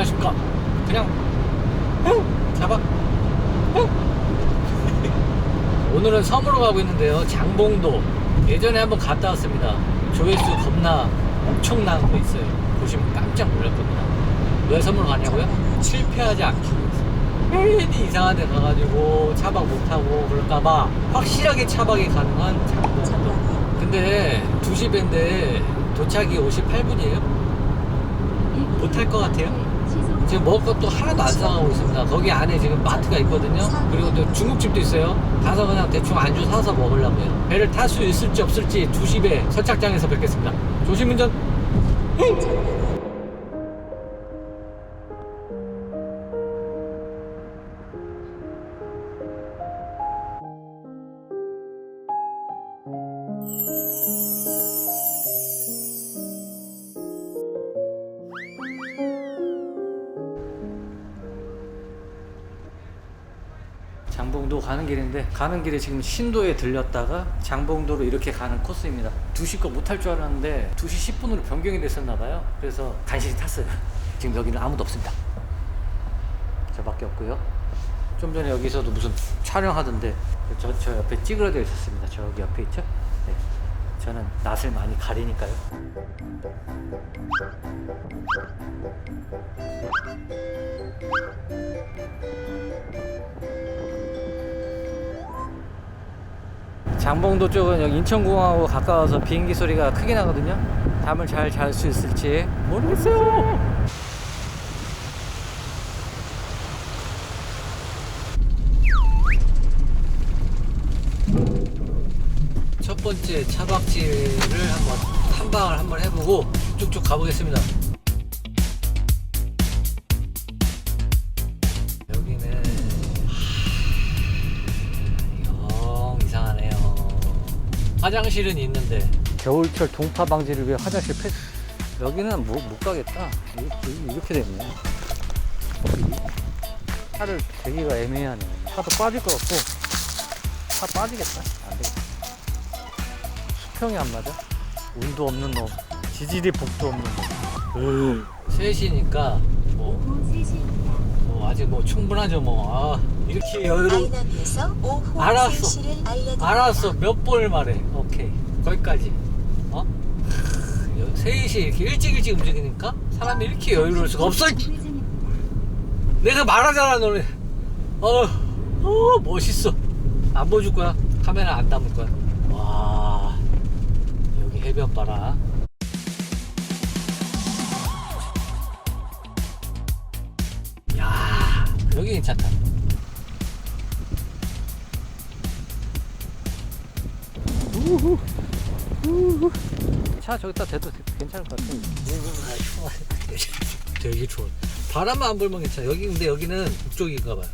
안녕하십니까. 그냥 응, 잡아. 응. 오늘은 섬으로 가고 있는데요. 장봉도. 예전에 한번 갔다 왔습니다. 조회수 겁나 엄청난 거 있어요. 보시면 깜짝 놀랄 겁니다. 왜 섬으로 가냐고요? 실패하지 않기 위해서. 괜히 이상한 데 가가지고 차박 못하고 그럴까봐 확실하게 차박이 가능한 장봉도. 근데 2시 밴데 도착이 58분이에요? 못할 것 같아요? 지금 먹을 것도 하나도 안 사가고 있습니다. 거기 안에 지금 마트가 있거든요. 그리고 또 중국집도 있어요. 가서 그냥 대충 안주 사서 먹으려고요. 배를 탈 수 있을지 없을지 2시배 선착장에서 뵙겠습니다. 조심 운전. 장봉도 가는 길에 지금 신도에 들렸다가 장봉도로 이렇게 가는 코스입니다. 2시 거못탈줄 알았는데 2시 10분으로 변경이 됐었나 봐요. 그래서 간신히 탔어요. 지금 여기는 아무도 없습니다. 저밖에 없고요. 좀 전에 여기서도 무슨 촬영하던데 저, 저 옆에 찌그러져 있었습니다. 저기 옆에 있죠? 네. 저는 낯을 많이 가리니까요. 장봉도 쪽은 여기 인천공항하고 가까워서 비행기 소리가 크게 나거든요. 잠을 잘 잘 수 있을지 모르겠어요. 첫 번째 차박지를 한번 탐방을 한번 해보고 쭉쭉 가보겠습니다. 화장실은 있는데 겨울철 동파 방지를 위해 화장실 폐 여기는 못, 못 가겠다. 이렇게, 이렇게 됐네. 차를 대기가 애매하네. 차도 빠질 것 같고 차 빠지겠다. 안 되겠다. 수평이 안 맞아. 운도 없는 놈. 지질이 복도 없는 놈. 셋이니까 뭐, 뭐 아직 뭐 충분하죠 뭐. 아, 이렇게 여유로 아이남에서 오후 알았어. 3시를 알려드립니다. 알았어 몇 번을 말해. 오케이. 거기까지. 어? 여- 셋이 이렇게 일찍 일찍 움직이니까 사람이 이렇게 여유로울 수가 없어 내가 말하잖아 너네. 어, 어 멋있어. 안 보여줄 거야. 카메라 안 담을 거야. 와 여기 해변 봐라. 야 여기 괜찮다 차 저기다 대도 괜찮을 것 같아. 되게 좋아. 바람만 안 불면 괜찮아. 여기 근데 여기는 북쪽인가 봐요.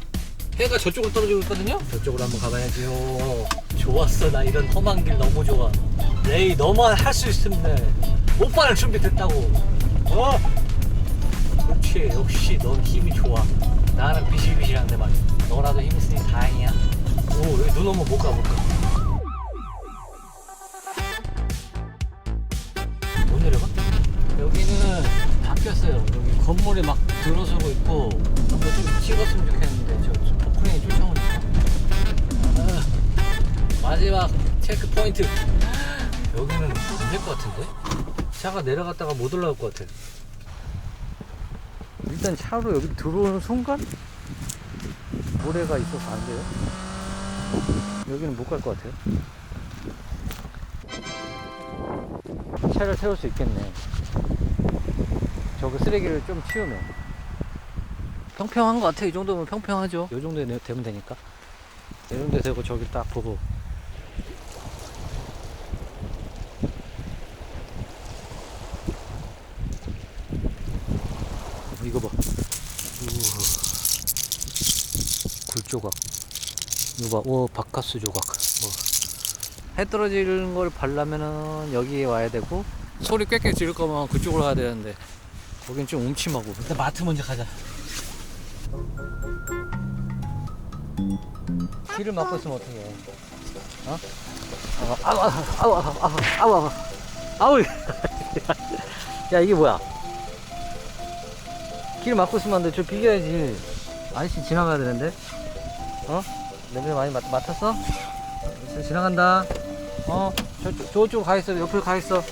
해가 저쪽으로 떨어지고 있거든요. 저쪽으로 한번 가봐야지요. 좋았어. 나 이런 험한 길 너무 좋아. 레이 너만 할 수 있으면 오빠는 준비됐다고. 어? 그렇지. 역시 넌 힘이 좋아. 나는 비실비실한데 말이야. 너라도 힘 있으니 다행이야. 오 여기 눈 오면 못 가, 못 가. 건물이 막 들어서고 있고 한번 좀 찍었으면 좋겠는데 저, 저 포크레인 쫓아오니까 아, 마지막 체크 포인트 여기는 안 될 것 같은데 차가 내려갔다가 못 올라올 것 같아. 일단 차로 여기 들어오는 순간 모래가 있어서 안 돼요. 여기는 못 갈 것 같아요. 차를 세울 수 있겠네. 저거 쓰레기를 좀 치우면. 평평한 것 같아. 이 정도면 평평하죠. 이 정도 되면 되니까. 이 정도 되고 저기 딱 보고. 이거 봐. 우와. 굴 조각. 이거 봐. 오, 바카스 조각. 뭐. 해 떨어지는 걸 바려면은 여기에 와야 되고 소리 꽥꽥 지를 거면 그쪽으로 가야 되는데 거긴 좀 음침하고 일단 마트 먼저 가자 길을 막고 있으면 어떡해 어? 아우 아우 아우 아우 아우 아우 아우 아우 야 이게 뭐야 길 막고 있으면 안 돼. 저 비겨야지. 아저씨 지나가야 되는데. 어? 냄새 많이 맡, 맡았어? 지나간다. 어, 저쪽, 저쪽 가 있어. 옆으로 가 있어.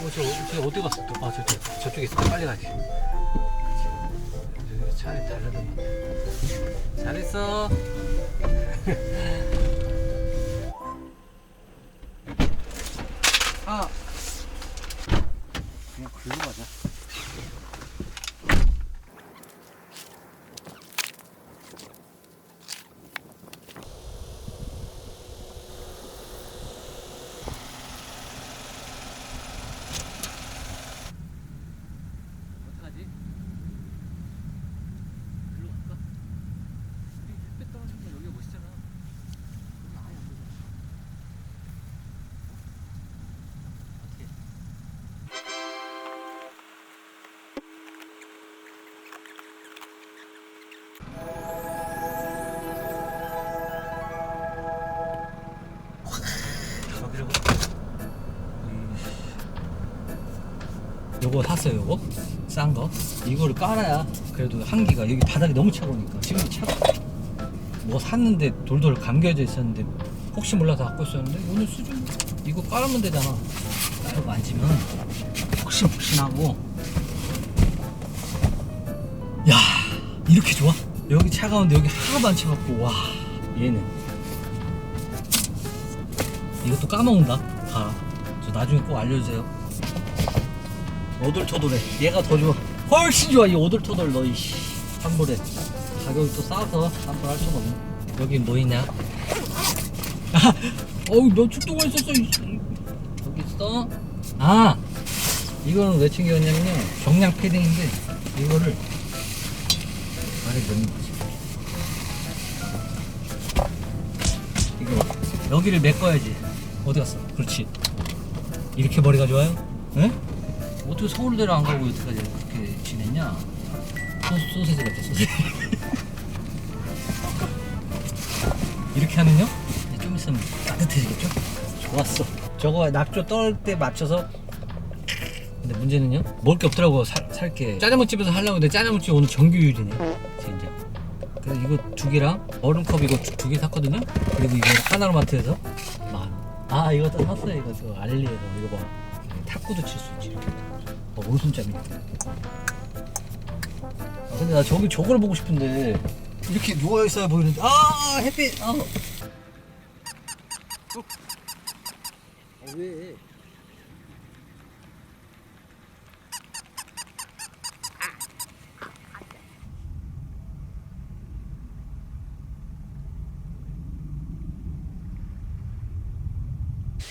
어, 저, 저 어디 갔어? 또? 아, 저, 저, 저쪽에 있어. 빨리. 저기 차에 달려들면. 잘했어. 요거 샀어요 요거? 싼 거? 이거를 깔아야 그래도 한기가 여기 바닥이 너무 차가우니까. 지금 차가 뭐 샀는데 돌돌 감겨져 있었는데 혹시 몰라서 갖고 있었는데 오늘 수준 이거 깔으면 되잖아. 이거 만지면 혹시나고. 야 이렇게 좋아? 여기 차가운데 여기 하나도 안 차갑고. 와 얘는. 이것도 까먹는다. 봐저 나중에 꼭 알려주세요 오돌토돌해. 얘가 더 좋아. 훨씬 좋아 이 오돌토돌 너이 환불에. 가격이 또 싸서 환불할 수가 없네. 여기 뭐 있냐? 아, 어우 너 축도가 있었어 이 씨. 여기 있어? 아 이거는 왜 챙겨왔냐면요. 정량 패딩인데 이거를 아래 넣는 거지. 이거 여기를 메꿔야지. 어디 갔어? 그렇지. 이렇게 머리가 좋아요? 응? 어떻게 서울대를 안 가고 여태까지 그렇게 지냈냐? 소, 소세지 같아 소세지. 이렇게 하면요? 좀 있으면 따뜻해지겠죠? 좋았어. 저거 낙조 떨 때 맞춰서 근데 문제는요? 먹을 게 없더라고 살, 살게. 짜장면집에서 하려고 했는데 짜장면집 오늘 정규율이네 진짜 그래서 이거 두 개랑 얼음컵 이거 두 개 샀거든요? 그리고 이거 하나로 마트에서 만아 또 샀어요 이거 저 알리에서. 이거 봐. 탁구도 칠 수 있지 이렇게 어, 오른손잡이 아 근데 나 저기 저걸 보고 싶은데 이렇게 누워 있어야 보이는데 아 햇빛 아 어. 아, 왜?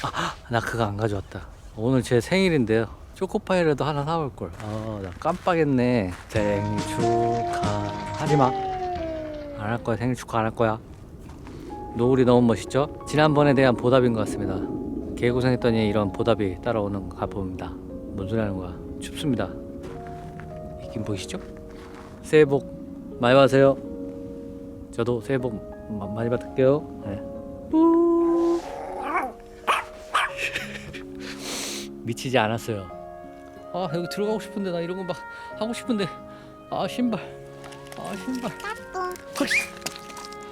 아, 나 그거 안 가져왔다. 오늘 제 생일인데요. 초코파이라도 하나 사올 걸. 아, 나 깜빡했네. 생일 축하 하지 마. 안 할 거야. 생일 축하 안 할 거야. 노을이 너무 멋있죠? 지난번에 대한 보답인 것 같습니다. 개고생했더니 이런 보답이 따라오는 가 봅니다. 뭔 소리 하는 거야? 춥습니다. 이긴 보이시죠? 새해 복 많이 받으세요. 저도 새해 복 마- 많이 받을게요. 네. 뿌. 미치지 않았어요. 아 여기 들어가고 싶은데 나 이런 거 막 하고 싶은데. 아 신발. 아 신발. 헐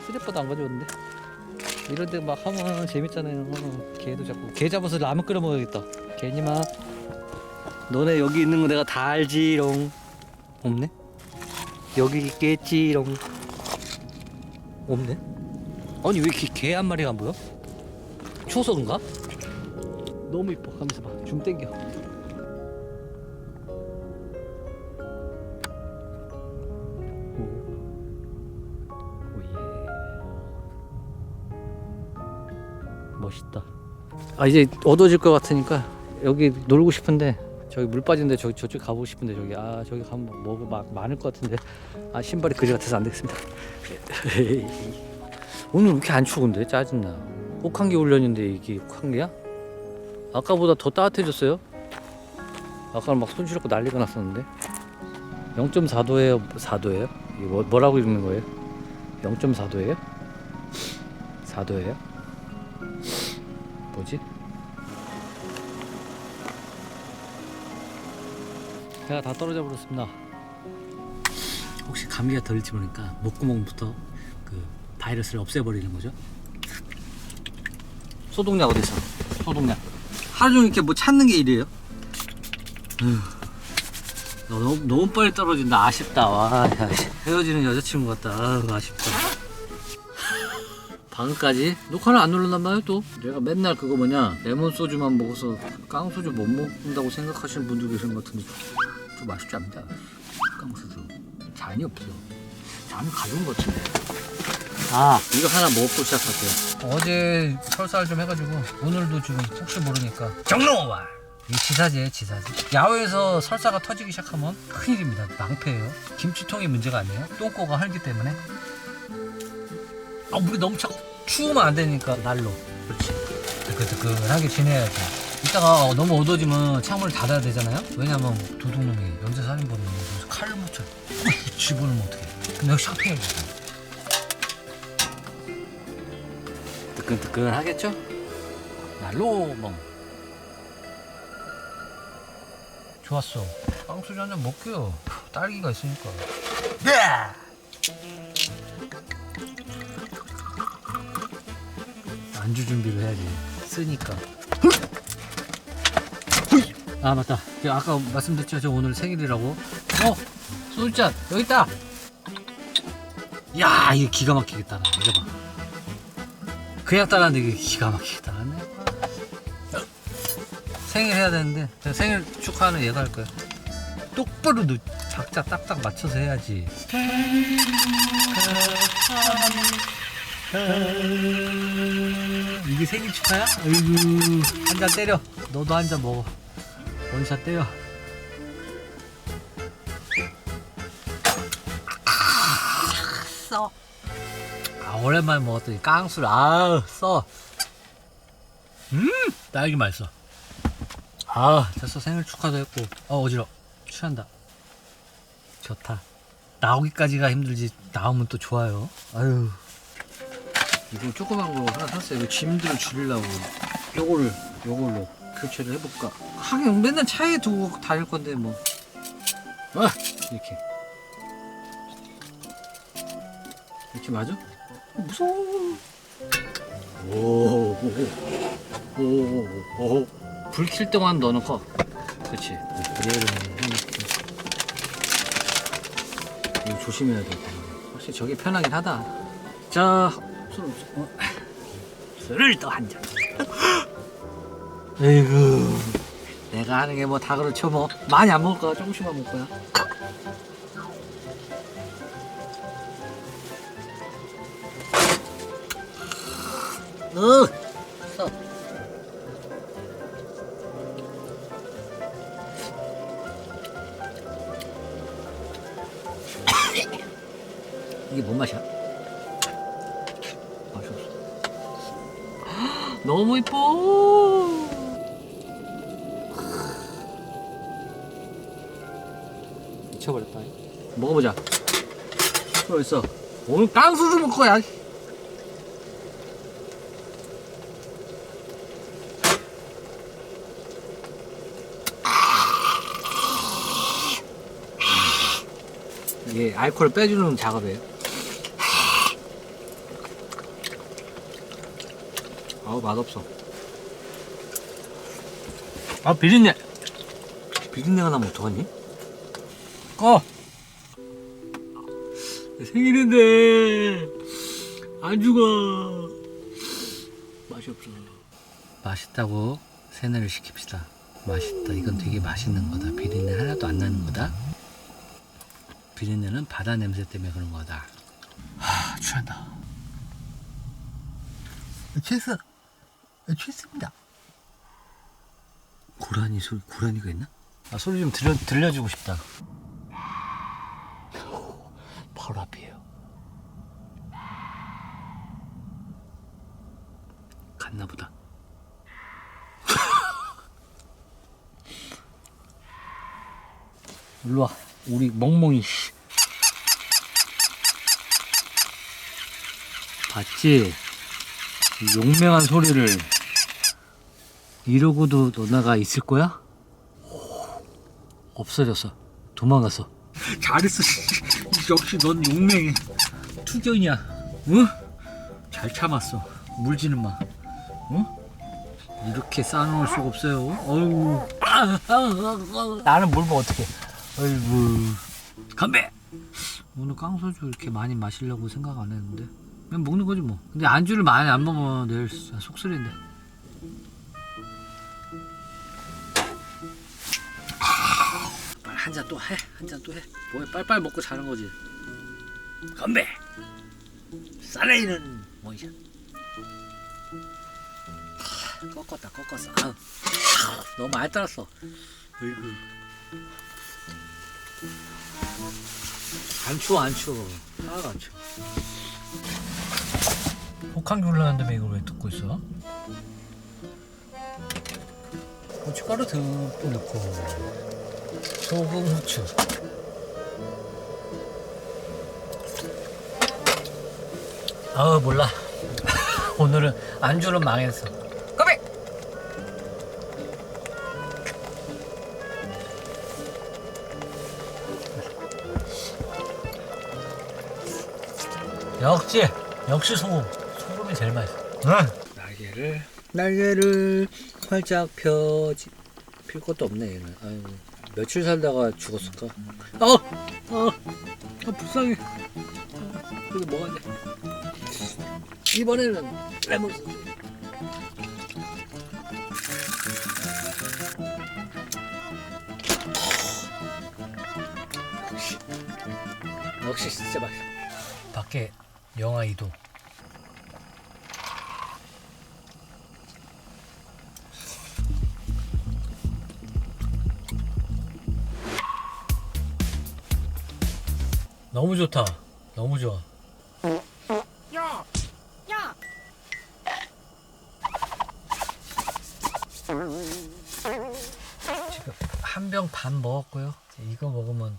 쓰레빠도 안 가져왔는데. 이런 데 막 하면 재밌잖아요. 어, 개도 잡고. 개 잡아서 라면 끓여 먹어야겠다. 개니마 너네 여기 있는 거 내가 다 알지롱. 없네? 여기 있겠지롱. 없네? 아니 왜개한 마리가 안 보여? 그런가? 너무 이뻐. 가면서 봐줌 땡겨 멋있다 아 이제 어두워질 것 같으니까 여기 놀고 싶은데 저기 물 빠진데 저기 저쪽 가보고 싶은데 저기 아 저기 가면 뭐가 막 많을 것 같은데 아 신발이 그지 같아서 안 되겠습니다 오늘 왜 이렇게 안 추운데 짜증나 혹한기 훈련인데 이게 혹한기야? 아까보다 더 따뜻해졌어요. 아까는 막 손 시렵고 난리가 났었는데 0.4도예요, 4도예요? 이게 뭐, 뭐라고 읽는 거예요? 0.4도예요? 4도예요? 뭐지? 배가 다 떨어져 버렸습니다. 혹시 감기가 덜지 모르니까 목구멍부터 그 바이러스를 없애버리는 거죠. 소독약 어디 있어? 소독약. 하루 종일 이렇게 뭐 찾는 게 일이에요. 음. 너무 너무 빨리 떨어진다. 아쉽다. 와. 헤어지는 여자친구 같다. 아, 아쉽다. 방금까지? 녹화는 안 눌렀단 말이야 또. 내가 맨날 그거 뭐냐 레몬 소주만 먹어서 깡소주 못 먹는다고 생각하시는 분도 계신 것 같은데 좀 맛있지 않습니다. 깡소주. 잔이 없어 잔이 가져온 것 같은데. 아. 이거 하나 먹고 시작할게요. 어제 설사를 좀 해가지고 오늘도 지금 혹시 모르니까. 정로와 이 지사제예요 지사제 야외에서 설사가 터지기 시작하면 큰일입니다. 낭패예요. 김치통이 문제가 아니에요. 똥꼬가 헐기 때문에 아 물이 너무 차 추우면 안 되니까. 날로. 그렇지. 뜨끈뜨끈하게 지내야지. 이따가 너무 어두워지면 창문을 닫아야 되잖아요? 왜냐면 도둑놈이 연쇄살인범이 칼을 묻혀. 집어넣으면 어떡해. 근데 여기 샤핑해야 돼 뜨끈뜨끈하겠죠? 날로 멍. 좋았어. 빵소주 한잔 먹게요. 딸기가 있으니까 안주 준비를 해야지. 쓰니까. 아 맞다. 아까 말씀드렸죠? 저 오늘 생일이라고. 어? 소주잔 여기 있다! 야 이게 기가 막히게 따라 이거 봐. 그냥 따라하는데 이게 기가 막히게 따라네 생일 해야 되는데 제가 생일 축하하는 얘가 할 거야. 똑바로 넣 박자 딱딱 맞춰서 해야지 이게 생일 축하야? 아이고 한 잔 때려 너도 한 잔 먹어 원샷 때려 써. 아 오랜만에 먹었더니 깡술 아우 써. 음 딸기 맛있어. 아 됐어 생일 축하도 했고 어 어지러 취한다. 좋다. 나오기까지가 힘들지 나오면 또 좋아요. 아유. 이거 조그만 거 하나 샀어요. 이거 짐들 줄이려고. 요거를 요걸로 교체를 해볼까. 하긴 맨날 차에 두고 다닐 건데 뭐. 아 이렇게. 이렇게 맞아? 어, 무서워. 오오 오 오 오 불 킬 때만 넣는 거. 그렇지. 얘를 해놓고. 이거 조심해야 돼. 확실히 저게 편하긴 하다. 자, 술, 어. 술을 또 한 잔. 에이구. 내가 하는 게 뭐 다 그렇죠 뭐. 많이 안 먹을 거야. 조금씩만 먹을 거야. 어. 있어. 오늘 깡수수 먹을 거야. 이게 알코올 빼주는 작업이에요. 아우 맛없어. 아 비린내. 비린내가 나면 어떡하니? 꺼. 생일인데 안 죽어. 맛이 없어. 맛있다고 세뇌를 시킵시다. 맛있다. 이건 되게 맛있는 거다. 비린내 하나도 안 나는 거다. 비린내는 바다 냄새 때문에 그런 거다. 하, 취한다. 취했어. 취했습니다. 고라니 소리, 고라니가 있나? 아, 소리 좀 들려, 들려주고 싶다. 바로 앞이에요. 갔나 보다. 일로 와. 우리 멍멍이. 씨. 봤지? 이 용맹한 소리를 이러고도 너나가 있을 거야? 없어졌어. 도망갔어. 잘했어. 역시 넌 용맹해. 투견이야. 응? 잘 참았어. 물지는 마. 응? 이렇게 쌓아놓을 수가 없어요. 어휴. 나는 물면 어떡해. 어이구. 건배! 오늘 깡소주 이렇게 많이 마시려고 생각 안 했는데. 그냥 먹는 거지 뭐. 근데 안주를 많이 안 먹으면 내일 진짜 속쓰린데. 빨리 한 잔 또 해. 한 잔 또 해. 뭐해 빨빨 먹고 자는 거지. 건배! 원샷. 하, 꺾었다 꺾었어. 아우. 너무 많이 따랐어. 어이구. 안 추워 안 추워. 하나도 안 추워. 혹한기 올라는데 이걸 왜 듣고 있어? 고춧가루 듬뿍 넣고 소금 후추 아 몰라 오늘은 안주는 망했어 역시 역시 소금. 소금이 제일 맛있어. 날개를 날개를 활짝 펴지 필 것도 없네 얘는. 아유 며칠 살다가 죽었을까? 어! 어! 아 불쌍해. 그래도 먹어야 돼. 이번에는 레몬 소스. 역시 역시 진짜 맛있어. 밖에 영하 2도. 너무 좋다. 너무 좋아. 지금 한 병 반 먹었고요. 이거 먹으면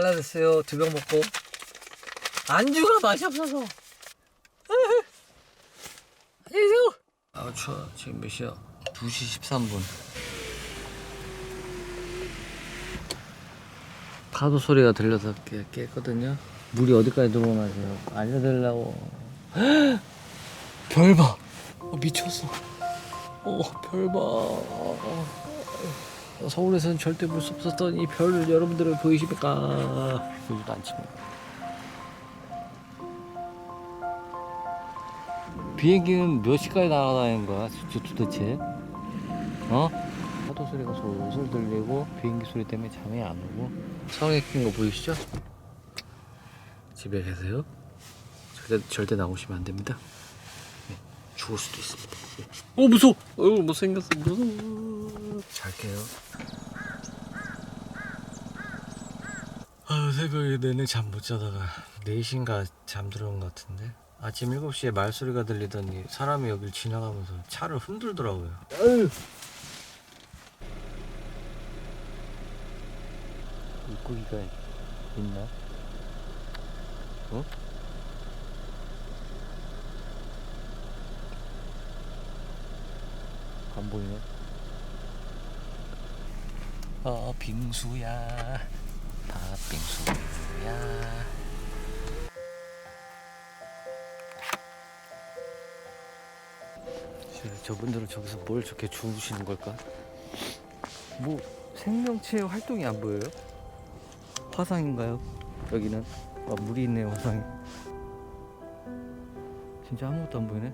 꽈라됐어요. 두 병 먹고. 안주가 맛이 없어서. 안녕하세요. 아 추워. 지금 몇 시야? 2시 13분. 파도 소리가 들려서 깨, 깼거든요. 물이 어디까지 들어오나 제가 알려드리려고. 별 봐. 어, 미쳤어. 어 별 봐 서울에서는 절대 볼 수 없었던 이 별을 여러분들은 보이십니까? 안 칩니다. 비행기는 몇 시까지 날아다니는 거야 도- 도대체? 어? 파도 소리가 솔솔 들리고 비행기 소리 때문에 잠이 안 오고 성에 낀거 보이시죠? 집에 계세요? 절대, 절대 나오시면 안 됩니다. 네, 죽을 수도 있습니다. 어 무서워! 어 못생겼어 무서워 잘게요 아 새벽에 내내 잠 못 자다가 4시인가 잠들어온 것 같은데 아침 7시에 말소리가 들리더니 사람이 여길 지나가면서 차를 흔들더라고요 물고기가 있나? 어? 안 보이네. 어 빙수야, 팥빙수야. 저- 저분들은 저기서 뭘 저렇게 주무시는 걸까? 뭐 생명체 활동이 안 보여요? 화상인가요? 여기는 아, 물이 있네요 화상에. 진짜 아무것도 안 보이네.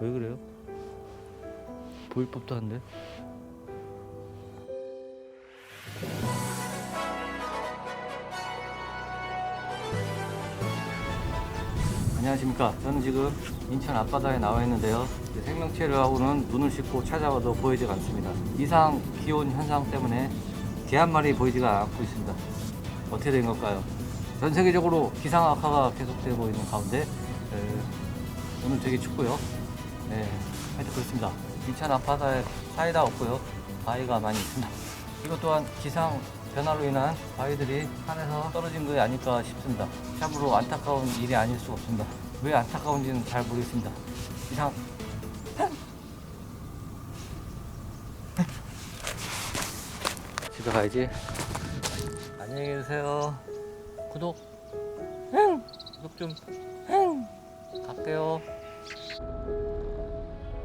왜 그래요? 보일 법도 한데. 안녕하십니까. 저는 지금 인천 앞바다에 나와 있는데요. 생명체를 하고는 눈을 씻고 찾아와도 보이지가 않습니다. 이상 기온 현상 때문에 개 한 마리 보이지가 않고 있습니다. 어떻게 된 걸까요? 전 세계적으로 기상 악화가 계속되고 있는 가운데 에, 오늘 되게 춥고요. 네, 하여튼 그렇습니다. 2차 난파사에 사이다 없고요. 바위가 많이 있습니다. 이것 또한 기상 변화로 인한 바위들이 산에서 떨어진 것이 아닐까 싶습니다. 참으로 안타까운 일이 아닐 수 없습니다. 왜 안타까운지는 잘 모르겠습니다. 이상 집에 가야지. 안녕히 계세요. 구독. 구독 좀. 갈게요.